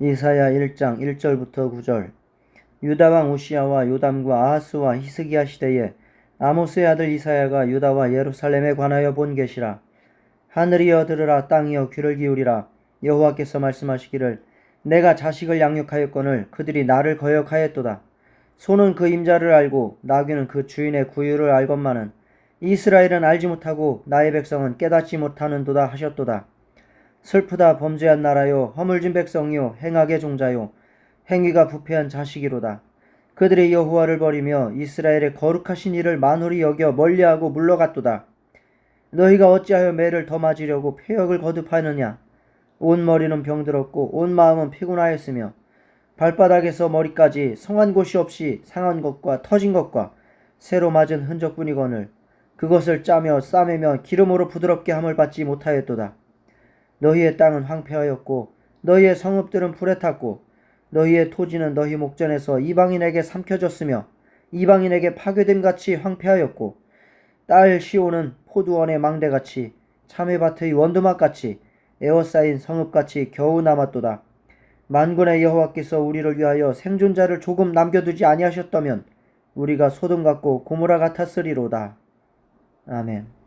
이사야 1장 1절부터 9절. 유다 왕 우시야와 요담과 아하스와 히스기야 시대에 아모스의 아들 이사야가 유다와 예루살렘에 관하여 본 계시라. 하늘이여 들으라 땅이여 귀를 기울이라 여호와께서 말씀하시기를 내가 자식을 양육하였거늘 그들이 나를 거역하였도다. 소는 그 임자를 알고 나귀는 그 주인의 구유를 알건만은 이스라엘은 알지 못하고 나의 백성은 깨닫지 못하는도다 하셨도다 슬프다 범죄한 나라요. 허물진 백성이요. 행악의 종자요. 행위가 부패한 자식이로다. 그들이 여호와를 버리며 이스라엘의 거룩하신 이를 만홀히 여겨 멀리하고 물러갔도다. 너희가 어찌하여 매를 더 맞으려고 폐역을 거듭하느냐? 온 머리는 병들었고 온 마음은 피곤하였으며 발바닥에서 머리까지 성한 곳이 없이 상한 것과 터진 것과 새로 맞은 흔적뿐이거늘 그것을 짜며 싸매며 기름으로 부드럽게 함을 받지 못하였도다 너희의 땅은 황폐하였고 너희의 성읍들은 불에 탔고 너희의 토지는 너희 목전에서 이방인에게 삼켜졌으며 이방인에게 파괴됨 같이 황폐하였고 딸 시오는 포두원의 망대같이 참외밭의 원두막같이 에워싸인 성읍같이 겨우 남았도다. 만군의 여호와께서 우리를 위하여 생존자를 조금 남겨두지 아니하셨다면 우리가 소돔 같고 고모라 같았으리로다. 아멘.